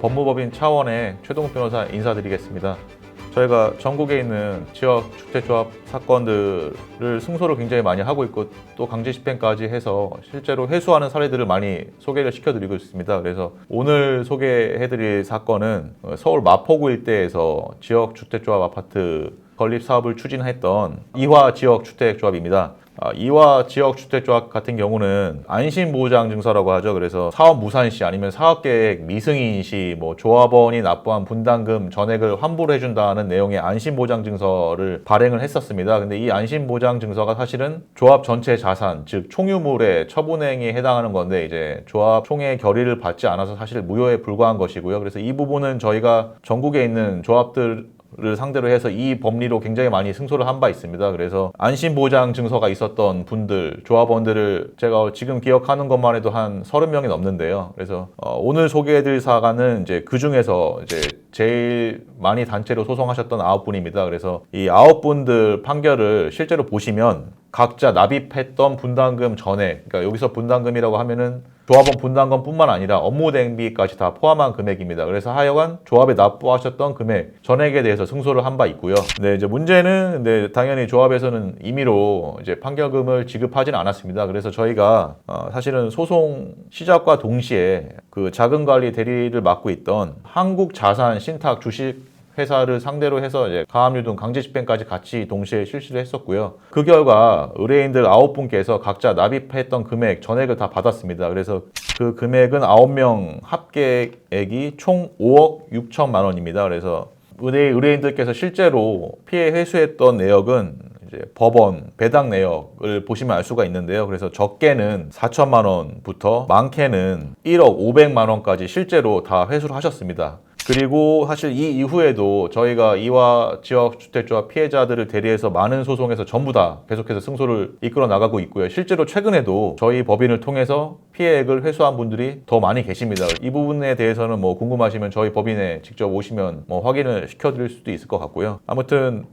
법무법인 차원의 최동 변호사 인사드리겠습니다. 저희가 전국에 있는 지역 주택조합 사건들을 승소를 굉장히 많이 하고 있고 또 강제 집행까지 해서 실제로 회수하는 사례들을 많이 소개를 시켜드리고 있습니다. 그래서 오늘 소개해드릴 사건은 서울 마포구 일대에서 지역 주택조합 아파트 건립 사업을 추진했던 이화 지역 주택조합입니다. 아, 이화 지역 주택조합 같은 경우는 안심보장 증서라고 하죠. 그래서 사업 무산 시 아니면 사업계획 미승인 시뭐 조합원이 납부한 분담금 전액을 환불해 준다는 내용의 안심보장 증서를 발행을 했었습니다. 근데 이 안심보장 증서가 사실은 조합 전체 자산, 즉 총유물의 처분행위에 해당하는 건데 이제 조합 총회 결의를 받지 않아서 사실 무효에 불과한 것이고요. 그래서 이 부분은 저희가 전국에 있는 조합들 를 상대로 해서 이 법리로 굉장히 많이 승소를 한 바 있습니다. 그래서 안심보장 증서가 있었던 분들, 조합원들을 제가 지금 기억하는 것만 해도 한 30명이 넘는데요. 그래서 어, 오늘 소개해드릴 사과는 이제 그 중에서 이제 제일 많이 단체로 소송하셨던 아홉 분입니다. 그래서 이 아홉 분들 판결을 실제로 보시면 각자 납입했던 분담금 전액, 그러니까 여기서 분담금이라고 하면은 조합원 분담금뿐만 아니라 업무 대행비까지 다 포함한 금액입니다. 그래서 하여간 조합에 납부하셨던 금액 전액에 대해서 승소를 한 바 있고요. 네, 이제 문제는 네, 당연히 조합에서는 임의로 이제 판결금을 지급하지는 않았습니다. 그래서 저희가 어, 사실은 소송 시작과 동시에 그 자금 관리 대리를 맡고 있던 한국 자산 신탁 주식 회사를 상대로 해서 이제 가압류 등 강제 집행까지 같이 동시에 실시를 했었고요. 그 결과 의뢰인들 9분께서 각자 납입했던 금액 전액을 다 받았습니다. 그래서 그 금액은 9명 합계액이 총 5억 6천만 원입니다. 그래서 의뢰, 의뢰인들께서 실제로 피해 회수했던 내역은 법원 배당 내역을 보시면 알 수가 있는데요. 그래서 적게는 4천만 원부터 많게는 1억 500만 원까지 실제로 다 회수를 하셨습니다. 그리고 사실 이 이후에도 저희가 이와 지역 주택조합 피해자들을 대리해서 많은 소송에서 전부 다 계속해서 승소를 이끌어 나가고 있고요. 실제로 최근에도 저희 법인을 통해서 피해액을 회수한 분들이 더 많이 계십니다. 이 부분에 대해서는 뭐 궁금하시면 저희 법인에 직접 오시면 뭐 확인을 시켜드릴 수도 있을 것 같고요. 아무튼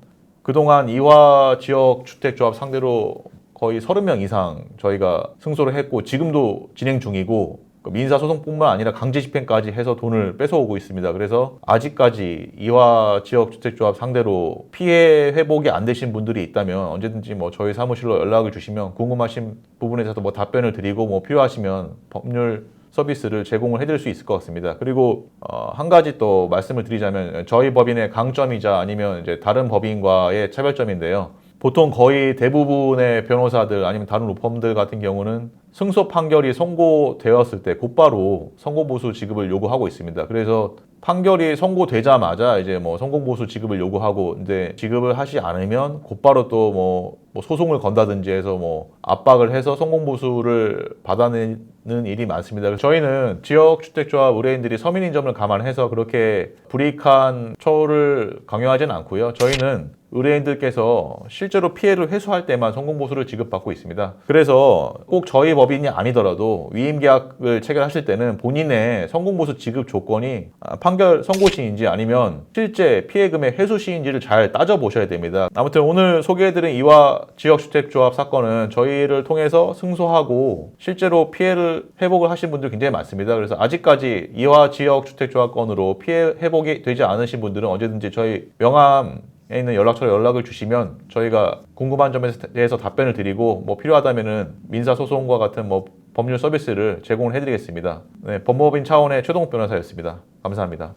그동안 이화 지역 주택조합 상대로 거의 30명 이상 저희가 승소를 했고 지금도 진행 중이고 그 민사소송뿐만 아니라 강제 집행까지 해서 돈을 뺏어오고 있습니다. 그래서 아직까지 이화 지역 주택조합 상대로 피해 회복이 안 되신 분들이 있다면 언제든지 뭐 저희 사무실로 연락을 주시면 궁금하신 부분에 대해서 뭐 답변을 드리고 뭐 필요하시면 법률 서비스를 제공을 해드릴 수 있을 것 같습니다. 그리고 어, 한 가지 또 말씀을 드리자면 저희 법인의 강점이자 아니면 이제 다른 법인과의 차별점인데요. 보통 거의 대부분의 변호사들 아니면 다른 로펌들 같은 경우는 승소 판결이 선고되었을 때 곧바로 선고보수 지급을 요구하고 있습니다. 그래서 판결이 선고되자마자 이제 뭐 선고보수 지급을 요구하고 이제 지급을 하지 않으면 곧바로 또뭐 소송을 건다든지 해서 뭐 압박을 해서 선고보수를 받아내는 일이 많습니다. 저희는 지역주택조합 의뢰인들이 서민인점을 감안해서 그렇게 불이익한 처우를 강요하지는 않고요. 저희는 의뢰인들께서 실제로 피해를 회수할 때만 성공보수를 지급받고 있습니다. 그래서 꼭 저희 법인이 아니더라도 위임계약을 체결하실 때는 본인의 성공보수 지급 조건이 아, 판결 선고 시인지 아니면 실제 피해금의 회수 시인지를 잘 따져보셔야 됩니다. 아무튼 오늘 소개해드린 이화 지역주택조합 사건은 저희를 통해서 승소하고 실제로 피해를 회복을 하신 분들 굉장히 많습니다. 그래서 아직까지 이화 지역주택조합 건으로 피해 회복이 되지 않으신 분들은 언제든지 저희 명함 에 있는 연락처로 연락을 주시면 저희가 궁금한 점에 대해서 답변을 드리고 뭐 필요하다면은 민사 소송과 같은 뭐 법률 서비스를 제공을 해드리겠습니다. 네, 법무법인 차원의 최동욱 변호사였습니다. 감사합니다.